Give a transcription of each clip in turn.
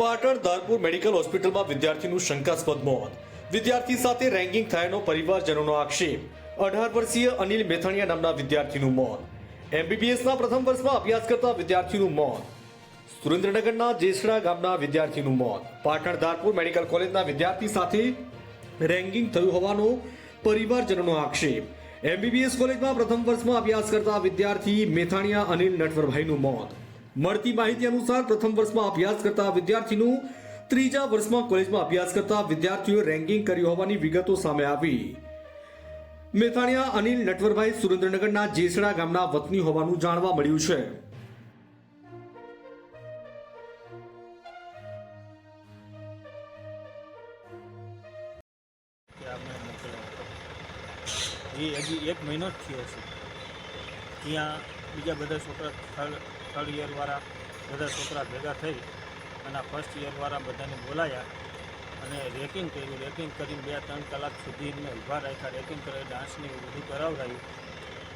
Patan Dharpur medical હોસ્પિટલમાં વિદ્યાર્થીનું શંકાસ્પદ મોત. વિદ્યાર્થી સાથે રેન્કિંગ થયાનો પરિવારજનોનો આક્ષેપ. અઢાર વર્ષીય અનિલ મેથાણીયા નામના વિદ્યાર્થીનું મોત. એમબીબીએસના પ્રથમ વર્ષમાં અભ્યાસ કરતા વિદ્યાર્થીનું મોત. સુરેન્દ્રનગરના જેસડા ગામના વિદ્યાર્થીનું મોત. પાટણ ધારપુર મેડિકલ કોલેજના વિદ્યાર્થી સાથે રેન્કિંગ થયું હોવાનો પરિવારજનોનો આક્ષેપ. એમબીબીએસ કોલેજમાં પ્રથમ વર્ષમાં અભ્યાસ કરતા વિદ્યાર્થી મેથાણીયા અનિલ નટવરભાઈનું મોત. મળતી માહિતી અનુસાર પ્રથમ વર્ષમાં અભ્યાસ કરતા વિદ્યાર્થીનું ત્રીજા વર્ષમાં કોલેજમાં અભ્યાસ કરતા વિદ્યાર્થીઓએ રેન્કિંગ કર્યું હોવાની વિગતો સામે આવી. મેથાણિયા અનિલ નટવરભાઈ સુરેન્દ્રનગરના જેસડા ગામના વતની હોવાનું જાણવા મળ્યું છે. હજી એક મહિનો જ થયો છે. ત્યાં બીજા બધા છોકરા થર્ડ યરવાળા બધા છોકરા ભેગા થઈ અને ફર્સ્ટ યરવાળા બધાને બોલાયા અને રેકિંગ કર્યું. રેકિંગ કરીને બે ત્રણ કલાક સુધી એમને ઊભા રાખ્યા. રેકિંગ કરે ડાન્સને બધું કરાવડાયું.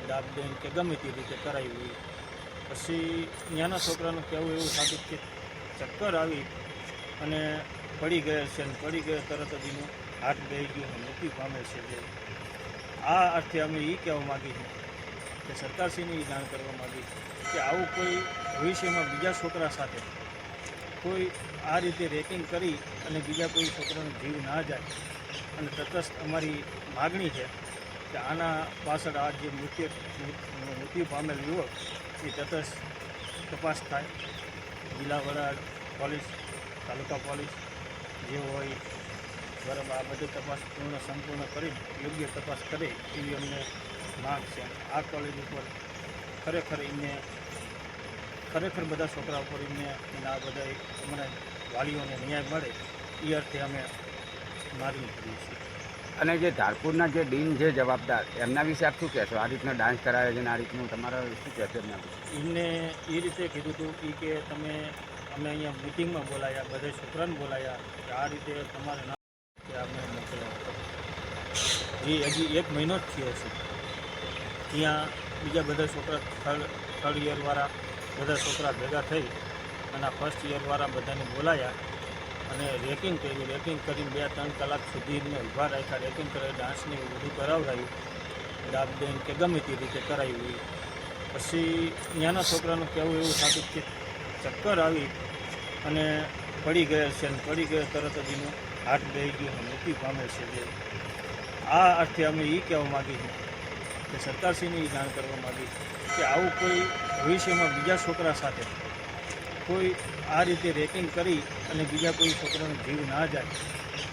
ડાબ બેન કે ગમે તે રીતે કરાવ્યું પછી ત્યાંના છોકરાનું કહેવું એવું સાબિત કે ચક્કર આવી અને પડી ગયા છે અને પડી ગયા તરત જ એનું હાથ ગઈ ગયું મૃત્યુ પામે છે. આ અર્થે અમે એ કહેવા માગીએ છીએ કે સરકારશ્રીને જાણ કરવા માગી કે આવું કોઈ ભવિષ્યમાં બીજા છોકરા સાથે કોઈ આ રીતે રેકિંગ કરી અને બીજા કોઈ છોકરાનો જીવ ના જાય. અને તટસ્થ અમારી માગણી છે કે આના પાછળ આ જે મૃત્યુ મૃત્યુ પામેલ યુવક, એ તટસ્થ તપાસ થાય. જિલ્લા વડા, પોલીસ, તાલુકા પોલીસ, જે હોય બરાબર આ બધી તપાસ પૂર્ણ સંપૂર્ણ કરી યોગ્ય તપાસ કરે એવી અમને માંગ છે. આ કોલેજ ઉપર ખરેખર એમને ખરેખર બધા છોકરા ઉપર એમને આ બધા અમને વાલીઓને ન્યાય મળે એ અર્થે અમે માગણી કરીએ છીએ. અને જે ધારપુરના જે ડીન જે જવાબદાર એમના વિશે આપ શું કહેશો? આ રીતનો ડાન્સ કરાવે છે આ રીતનું તમારા શું કહેશો એમના વિશે? એમને એ રીતે કીધું હતું એ કે તમે અમે અહીંયા મિટિંગમાં બોલાયા બધા છોકરાને બોલાયા કે આ રીતે તમારે ના કે મોકલ્યો. એ હજી એક મહિનો જ થયો છે. ત્યાં બીજા બધા છોકરા થર્ડ થર્ડ યરવાળા બધા છોકરા ભેગા થઈ અને ફર્સ્ટ યરવાળા બધાને બોલાયા અને રેકિંગ કર્યું. રેકિંગ કરીને બે, ત્રણ કલાક સુધી એમને ઊભા રાખ્યા. રેકિંગ કરે ડાન્સને બધું કરાવડાયું. ડાબ બેન કે ગમે તે રીતે કરાવ્યું. પછી ત્યાંના છોકરાનું કહેવું એવું સાબિત કે ચક્કર આવી અને પડી ગયા છે અને પડી ગયા તરત જ એનું હાથ બે ગયું મૃત્યુ પામે છે. જે આ અર્થે અમે એ કહેવા માગીએ છીએ કે સરકારશ્રીને એ જાણ કરવા માગીએ કે આવું કોઈ ભવિષ્યમાં બીજા છોકરા સાથે કોઈ આ રીતે રેકિંગ કરી અને બીજા કોઈ છોકરાનો જીવ ના જાય.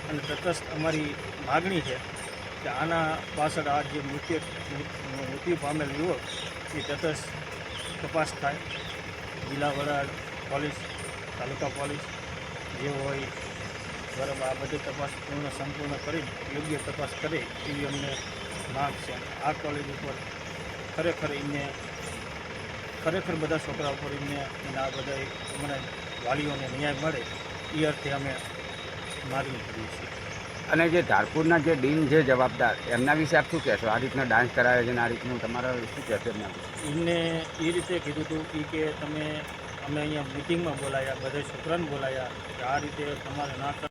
અને તટસ્થ અમારી માગણી છે કે આના પાછળ આ જે મૃત્યુ મૃત્યુ પામેલ યુવક, એ તટસ્થ તપાસ થાય. જિલ્લા વડા, પોલીસ, તાલુકા પોલીસ જે હોય, બરાબર આ બધી તપાસ પૂર્ણ સંપૂર્ણ કરી યોગ્ય તપાસ કરે એવી અમને માંગ છે. આ કોલેજ ઉપર ખરેખર એમને ખરેખર બધા છોકરા ઉપર એમને અને આ બધા અમને વાલીઓને ન્યાય મળે એ અર્થે અમે માગણી કરીએ છીએ. અને જે ધારપુરના જે ડીન છે જવાબદાર એમના વિશે આપ શું કહેશો? આ રીતનો ડાન્સ કરાવે છે અને આ રીતનું તમારા શું કહેશો એમના એમને એ રીતે કીધું હતું કે તમે અમે અહીંયા મિટિંગમાં બોલાયા બધા છોકરાને બોલાયા કે આ રીતે તમારે ના